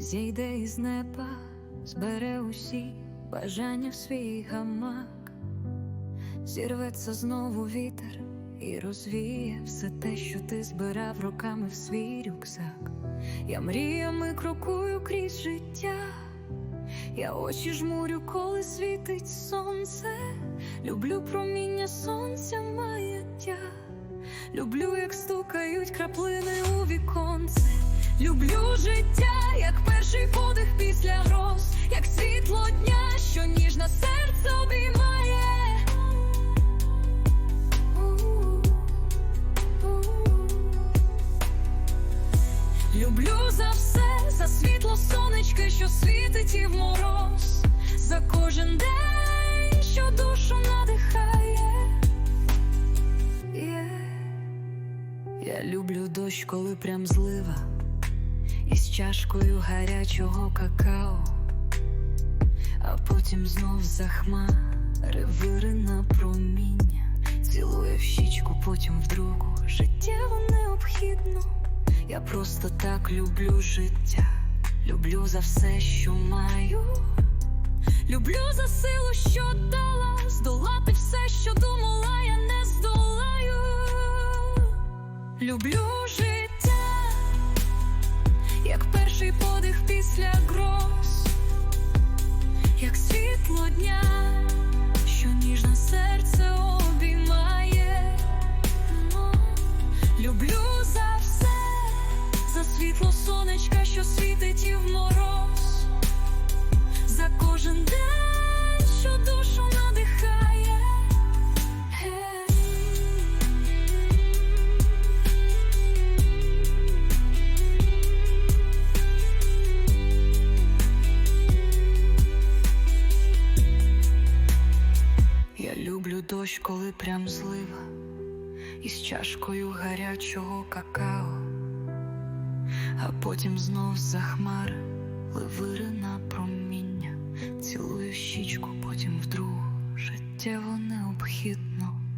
зійде із неба, збере усі бажання в свій гамак, зірветься знову вітер і розвіє все те, що ти збирав роками в свій рюкзак. Я мріями крокую крізь життя. Я очі жмурю, коли світить сонце. Люблю проміння сонця маяття. Люблю, як стукають краплини у віконце. Люблю життя, як перший подих після гроз, як світло дня, що ніжно серце обіймає. Люблю за все, за світло сонечка, що світить і в мороз, за кожен день, що душу надихає. Є. Я люблю дощ, коли прям злива, чашкою гарячого какао, а потім знов захмари вирина проміння, цілує в щічку, потім в другу. Життєво необхідно. Я просто так люблю життя, люблю за все, що маю. Люблю за силу, що дала здолати все, що думала, я не здолаю. Люблю життя, За все, за світло сонечка, що світить і в мороз, за кожен день, що душу надихає. Я люблю дощ, коли прям злива, із чашкою гарячого какао, а потім знов за хмар ливирина проміння, цілую щічку, потім вдруг життєво необхідно.